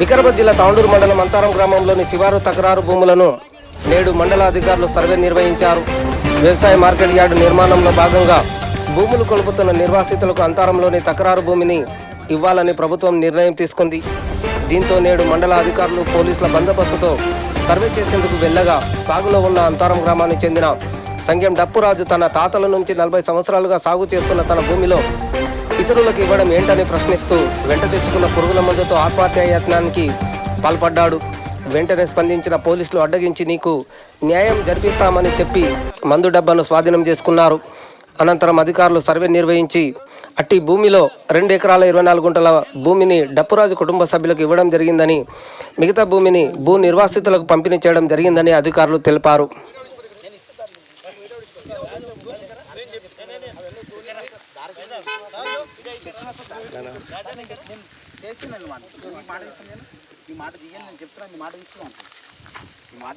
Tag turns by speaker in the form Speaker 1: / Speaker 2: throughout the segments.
Speaker 1: వికారాబాద్ జిల్లా తాండూరు మండలం అంతారం గ్రామంలోని శివారు తకరారు భూములను నేడు మండల అధికారులు సర్వే నిర్వహించారు. వ్యవసాయ మార్కెట్ యార్డు నిర్మాణంలో భాగంగా భూములు కొలుపుతున్న నిర్వాసితులకు అంతారంలోని తకరారు భూమిని ఇవ్వాలని ప్రభుత్వం నిర్ణయం తీసుకుంది. దీంతో నేడు మండల అధికారులు పోలీసుల బందోబస్తుతో సర్వే చేసేందుకు వెళ్ళగా సాగులో ఉన్న అంతారం గ్రామానికి చెందిన సంఘం డప్పురాజు తన తాతల నుంచి నలభై సంవత్సరాలుగా సాగు చేస్తున్న తన భూమిలో ఇతరులకు ఇవ్వడం ఏంటని ప్రశ్నిస్తూ వెంట తెచ్చుకున్న పురుగుల మందుతో ఆత్మహత్యాయత్నానికి పాల్పడ్డాడు. వెంటనే స్పందించిన పోలీసులు అడ్డగించి నీకు న్యాయం జరిపిస్తామని చెప్పి మందు డబ్బాను స్వాధీనం చేసుకున్నారు. అనంతరం అధికారులు సర్వే నిర్వహించి అట్టి భూమిలో రెండు ఎకరాల ఇరవై నాలుగు గుంటల భూమిని డప్పురాజు కుటుంబ సభ్యులకు ఇవ్వడం జరిగిందని మిగతా భూమిని భూ నిర్వాసితులకు పంపిణీ చేయడం జరిగిందని అధికారులు తెలిపారు.
Speaker 2: మాట ఈ మాట నేను మాట చెప్తున్నాను ఈ మాట తీస్తున్నాను ఈ మాట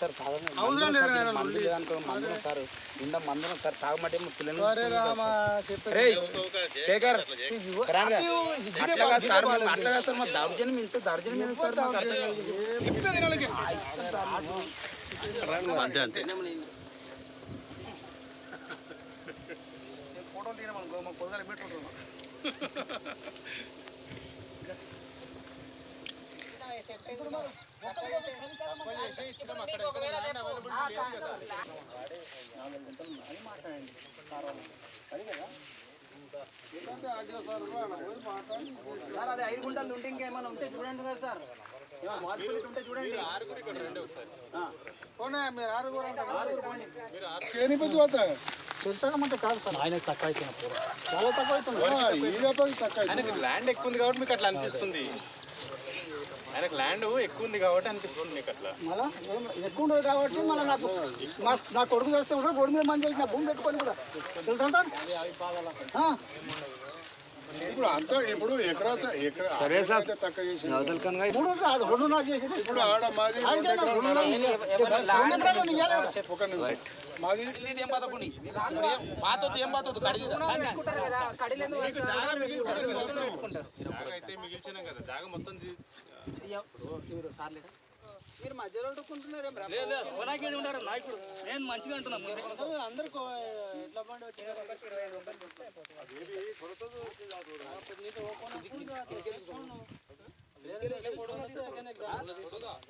Speaker 2: సార్ తాగండి. మందులు సార్, దీనికి మందులు లేదనుకో, మందులు సార్. నిండా మందులు సార్ తాగమంటే మా పిల్లలు శేఖర్. అట్లా సార్ అట్లా సార్ మా దౌర్జన్యం ఇంత దౌర్జన్యం సార్ మాకు అర్థం కాదు.
Speaker 3: ఐదు గుంటలు ఉంటే ఇంకేమైనా ఉంటే చూడండి కదా సార్.
Speaker 4: తక్కువ ల్యాండ్ ఎక్కువ ఉంది కాబట్టి మీకు అట్లా అనిపిస్తుంది. ఆయనకు ల్యాండ్ ఎక్కువ ఉంది కాబట్టి అనిపిస్తుంది మీకు అట్లా.
Speaker 2: మళ్ళా? ఎక్కువ ఉండదు కాబట్టి మళ్ళీ నాకు మా నా కొడుకు చేస్తే కూడా రోడ్డు మీద మంది చేసి నా భూమి పెట్టుకొని కూడా. తెలుసా
Speaker 5: ఇప్పుడు అంతా ఇప్పుడు ఎకరా సరే సార్. తక్కువ చేసి
Speaker 2: మూడు కాదు రెండు నాకు
Speaker 5: ఇప్పుడు ఆడ మాది ఒక నిమిషం. మాది
Speaker 3: పెట్టుకుంటారు కదా, కడీలు ఎందుకు వేస్తారు?
Speaker 4: జాగా అయితే మిగిల్చినాం కదా జాగా మొత్తం తీ-
Speaker 2: మీరు మధ్యలో అడుక్కుంటున్నారేం రా?
Speaker 3: నేను మంచిగా అంటున్నా
Speaker 2: ఎట్లా వచ్చి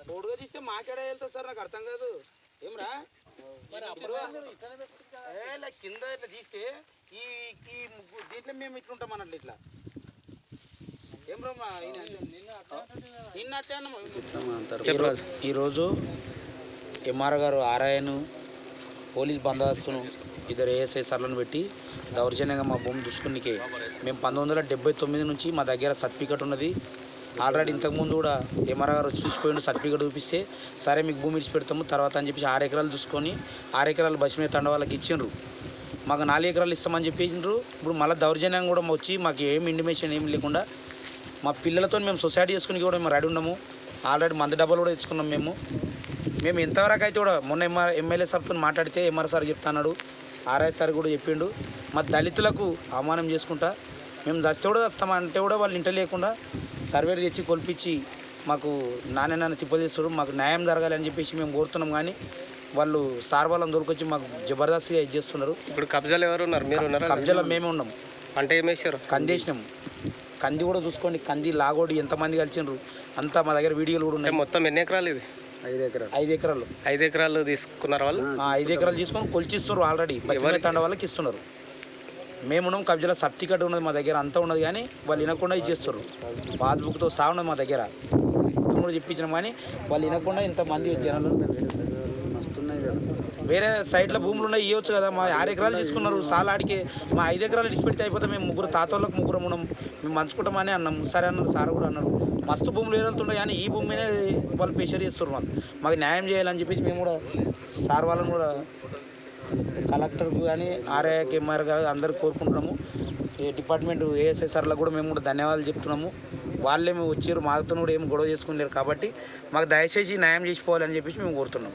Speaker 2: తోడుగా తీస్తే మాకేడా వెళ్తా సార్ నాకు అర్థం కాదు. ఏమరా? మరి అప్పుడు కింద ఇట్లా తీస్తే ఈ ఈ దీంట్లో మేము ఇట్లా ఉంటాం అన్నట్లు ఇట్లా ఏం రో మా ఈయన నిన్న అట్టే అన్నమా ఈరోజు ఎంఆర్ గారు ఆర్ఐను పోలీస్ బందోబస్తును ఇద్దరు ఏఎస్ఐ సార్లను పెట్టి దౌర్జన్యంగా మా భూమి దుష్కునికి మేము పంతొమ్మిది వందల తొమ్మిది నుంచి మా దగ్గర సర్టిఫికెట్ ఉన్నది. ఆల్రెడీ ఇంతకుముందు కూడా ఎంఆర్ గారు వచ్చి చూసిపోయిండు సర్టిఫికెట్ చూపిస్తే సరే మీకు భూమి ఇచ్చి పెడతాము తర్వాత అని చెప్పేసి ఆరు ఎకరాలు చూసుకొని ఆరు ఎకరాలు బస్ మీద తండ వాళ్ళకి ఇచ్చిండ్రు. మాకు నాలుగు ఎకరాలు ఇస్తామని చెప్పేసిండ్రు. ఇప్పుడు మళ్ళీ దౌర్జన్యం కూడా వచ్చి మాకు ఏం ఇండిమేషన్ ఏం లేకుండా మా పిల్లలతో మేము సొసైటీ చేసుకుని కూడా మేము రెడీ ఉన్నాము. ఆల్రెడీ మంది డబ్బాలు కూడా తెచ్చుకున్నాం మేము. మేము ఎంతవరకు అయితే కూడా మొన్న ఎంఆర్ ఎమ్మెల్యే సార్తో మాట్లాడితే ఎంఆర్ సార్ చెప్తున్నాడు ఆర్ఐ సార్ కూడా చెప్పిండు. మా దళితులకు అవమానం చేసుకుంటా. మేము చస్తే కూడా వస్తామంటే కూడా వాళ్ళు ఇంట లేకుండా సర్వేలు తెచ్చి కొల్పించి మాకు నాన్న నాన్న తిప్పలు చేస్తారు మాకు న్యాయం జరగాలి అని చెప్పేసి మేము కోరుతున్నాం కానీ వాళ్ళు సార్ వాళ్ళని దొరికొచ్చి మాకు జబర్దస్త్గా ఇది చేస్తున్నారు.
Speaker 1: ఇప్పుడు కబ్జాలు ఎవరు ఉన్నారు? మీరు
Speaker 2: కబ్జాలో మేమే ఉన్నాం.
Speaker 1: అంటే ఏమేశారు
Speaker 2: కందేసినాం. కంది కూడా చూసుకోండి. కంది లాగోడి ఎంతమంది కలిసిండ్రు అంతా మా దగ్గర వీడియోలు కూడా ఉన్నాయి.
Speaker 1: మొత్తం ఎన్ని ఎకరాలు ఇది?
Speaker 2: ఐదు ఎకరాలు. ఐదు ఎకరాలు.
Speaker 1: ఐదు ఎకరాలు తీసుకున్నారు వాళ్ళు?
Speaker 2: ఆ, ఐదు ఎకరాలు తీసుకొని కొలిచిస్తారు ఆల్రెడీ బస్సు తండ వాళ్ళకి ఇస్తున్నారు. మేమున్నాం కబ్జాల సర్టిఫికెట్ ఉన్నది మా దగ్గర. అంతా ఉన్నది కానీ వాళ్ళు వినకుండా ఇచ్చేస్తారు పాస్బుక్తో సహా ఉన్నది మా దగ్గర. చెప్పించినాం కానీ వాళ్ళు వినకుండా ఇంతమంది జనాలు వస్తున్నాయి కదా. వేరే సైడ్లో భూములు ఉన్నాయి ఇవ్వచ్చు కదా. మా ఆరు ఎకరాలు తీసుకున్నారు సాలాడికి ఆడికి మా ఐదు ఎకరాలు ఇచ్చిపెడితే అయిపోతే. మేము ముగ్గురు తాతోళ్ళకు ముగ్గురు ఉన్నాం. మేము మంచుకుంటామని అన్నాం. సరే అన్నారు సార్ కూడా అన్నారు మస్తు భూములు ఏదవుతుంటాయి కానీ ఈ భూమి మీదే వాళ్ళు ప్రెషర్ చేస్తారు మాకు. మాకు న్యాయం చేయాలని చెప్పేసి మేము కూడా సార్ వాళ్ళని కూడా కలెక్టర్కు కానీ ఆర్ఏ కెమ్ఆర్ గారు అందరు కోరుకుంటున్నాము. ఈ డిపార్ట్మెంట్ ఏఎస్ఎస్ఆర్లకు కూడా మేము కూడా ధన్యవాదాలు చెప్తున్నాము. వాళ్ళే మేము వచ్చారు మాతో కూడా ఏం గొడవ చేసుకునేరు కాబట్టి మాకు దయచేసి న్యాయం చేసిపోవాలని చెప్పేసి మేము కోరుతున్నాం.